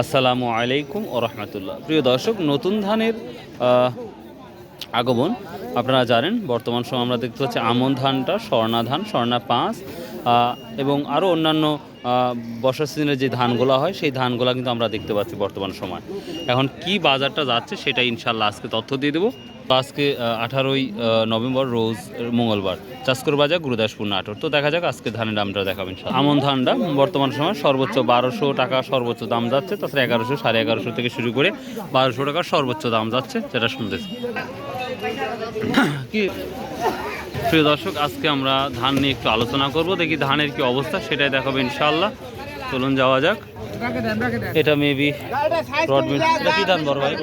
আসসালামু আলাইকুম ও রহমতুল্লাহ। প্রিয় দর্শক নতুন ধানের আগমন। আপনারা জানেন বর্তমান সময় আমরা দেখতে পাচ্ছি আমন ধানটা স্বর্ণা ধান স্বর্ণা পাঁচ এবং আরও অন্যান্য আহ, বর্ষা সিজনের যে ধানগুলো হয় সেই ধানগুলো কিন্তু আমরা দেখতে পাচ্ছি বর্তমান সময়। এখন কি বাজারটা যাচ্ছে সেটা ইনশাল্লাহ আজকে তথ্য দিয়ে দেবো। আজকে আঠারোই নভেম্বর, রোজ মঙ্গলবার। চাষকর বাজার গুরুদাসপুর নাটোর। তো দেখা যাক, আজকে ধানের দামটা দেখাবেন আমন ধানটা বর্তমান সময় সর্বোচ্চ বারোশো টাকা সর্বোচ্চ দাম যাচ্ছে, তাছাড়া এগারোশো, সাড়ে এগারোশো থেকে শুরু করে বারোশো টাকার সর্বোচ্চ দাম যাচ্ছে, যেটা শুনতেছি। কি? প্রিয় দর্শক, আজকে আমরা ধান নিয়ে একটু আলোচনা করব, দেখি ধানের কি অবস্থা, সেটাই দেখাবো ইনশাআল্লাহ চলুন যাওয়া যাক। এটা মেবি রডমিন এটা কি ধান বড় ভাই?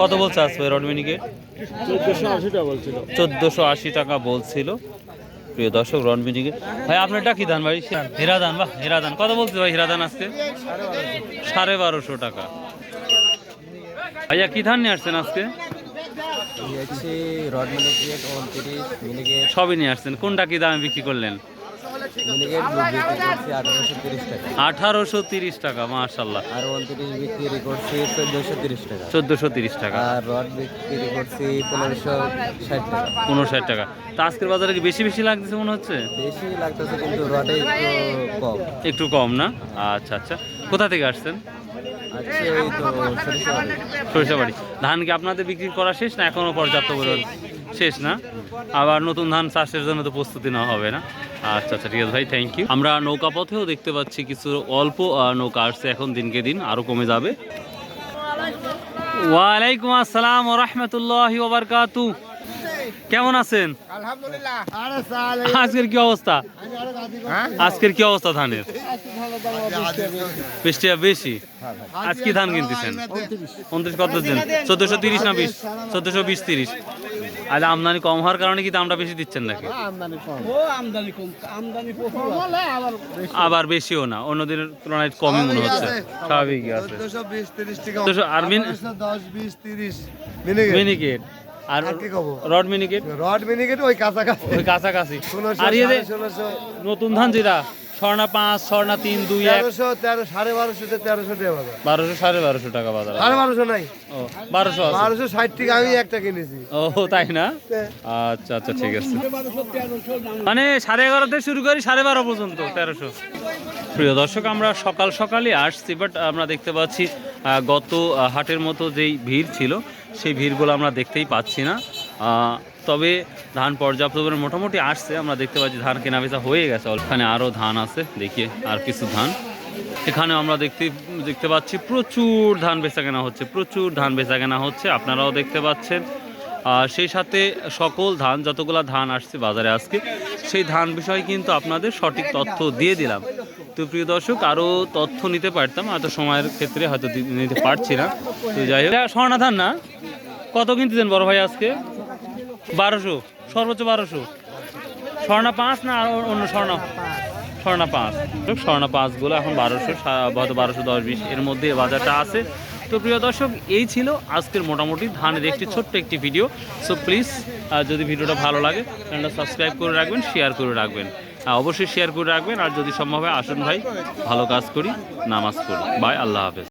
কত বলছে আসবে রডমিনিকে চোদ্দশো আশি টাকা বলছিল। প্রিয় দর্শক রণবিনিকে ভাই আপনারটা কি ধান ভাই? হীরা ধান বাহ হীরা ধান কত বলছে ভাই হীরা ধান আজকে? সাড়ে বারোশো টাকা। ভাইয়া কি ধান নিয়ে আসছেন আজকে? সবই নিয়ে আসছেন। কোনটা কি দামে বিক্রি করলেন? আঠারোশো তিরিশ টাকা। মাশাল্লাহ আর উনত্রিশ বিক্রি করছি চোদ্দোশো তিরিশ টাকা। চোদ্দোশো তিরিশ টাকা। আর রড বিক্রি করছি পনেরোশো ষাট টাকা। উনষাট টাকা। তা আজকের বাজারে কি বেশি বেশি লাগতেছে মনে হচ্ছে? বেশি লাগতেছে কিন্তু রডে একটু কম। একটু কম না? আচ্ছা আচ্ছা। কোথা থেকে আসছেন? আচ্ছা এই তো সরিষা সরিষাবাড়ি। ধান কি আপনাদের বিক্রি করা শেষ না এখনও পর্যাপ্ত পরিমাণ? শেষ না? আবার নতুন ধান চাষের জন্য তো প্রস্তুতি নেওয়া হবে না? আচ্ছা আচ্ছা ঠিক আছে ভাই থ্যাংক ইউ আমরা নৌকা পথেও দেখতে পাচ্ছি কিছু অল্প নৌকা আসছে এখন দিনকে দিন আরও কমে যাবে। ওয়ালাইকুম আসসালাম রহমতুল্লাহ ওবরকাতু কেমন আছেন? আজকের কি অবস্থা? আজকের কি অবস্থা ধানের? বৃষ্টি বেশি? আজ কি ধান কিনতেছেন? উনত্রিশ কত দিন? চোদ্দশো তিরিশ না বিশ? চোদ্দশো বিশ তিরিশ। আজ আমদানি কম হওয়ার কারণে কি দামটা বেশি দিচ্ছেন নাকি? আবার বেশিও না। অন্য দিনের তুলনায় কমই মনে হচ্ছে। স্বাভাবিকই আছে। আর মিন মিনিকেট। আর কি কব? রড মিনিকেট। রড মিনিকেট ওই কাছাকাছি। ওই কাছাকাছি। আর ইয়ে যে নতুন ধান যেটা স্বর্ণা পাঁচ স্বর্ণা তিন দুই তেরোশো তেরো সাড়ে বারোশো থেকে তেরোশো টাকা বাজার। বারোশো সাড়ে বারোশো টাকা বাজার। সাড়ে বারোশো নাই। ও বারোশো বারোশো ষাট টাকা আমি একটা কিনেছি। ও তাই না? আচ্ছা আচ্ছা ঠিক আছে। মানে সাড়ে এগারো থেকে শুরু করি সাড়ে বারো পর্যন্ত তেরোশো। প্রিয় দর্শক আমরা সকাল সকালে আসছি বাট আমরা দেখতে পাচ্ছি গত হাটের মতো যেই ভিড় ছিল সেই ভিড়গুলো আমরা দেখতেই পাচ্ছি না। তবে ধান পর্যাপ্ত পরিমাণে মোটামুটি আসছে। আমরা দেখতে পাচ্ছি ধান কেনা বেচা হয়ে গেছে। ওখানে আরও ধান আছে। দেখিয়ে আর কিছু ধান। এখানে আমরা দেখতে দেখতে পাচ্ছি প্রচুর ধান বেচা কেনা হচ্ছে। প্রচুর ধান বেচা কেনা হচ্ছে। আপনারাও দেখতে পাচ্ছেন। আর সেই সাথে সকল ধান, যতগুলো ধান আসছে বাজারে আজকে, সেই ধান বিষয়ে কিন্তু আপনাদের সঠিক তথ্য দিয়ে দিলাম। তো প্রিয় দর্শক আরও তথ্য নিতে পারতাম এত সময়ের ক্ষেত্রে হয়তো নিতে পারছি না। তো যাই হোক। স্বর্ণা ধান না? কত কিনতেছেন বড় ভাই আজকে? বারোশো, সর্বোচ্চ বারোশো। স্বর্ণা পাঁচ না আর অন্য স্বর্ণ? স্বর্ণা পাঁচ। স্বর্ণা পাঁচগুলো এখন বারোশো হয়তো বারোশো দশ বিশ, এর মধ্যে বাজারটা আছে। তো প্রিয় দর্শক, এই ছিল আজকের মোটামুটি ধানের একটি ছোট্ট একটি ভিডিও। সো প্লিজ যদি ভিডিওটা ভালো লাগে, চ্যানেলটা সাবস্ক্রাইব করে রাখবেন শেয়ার করে রাখবেন। অবশ্যই শেয়ার করে রাখবেন, আর যদি সম্ভব হয়, আসুন ভাই, ভালো কাজ করি, নামাজ পড়ি। বাই আল্লাহ হাফেজ।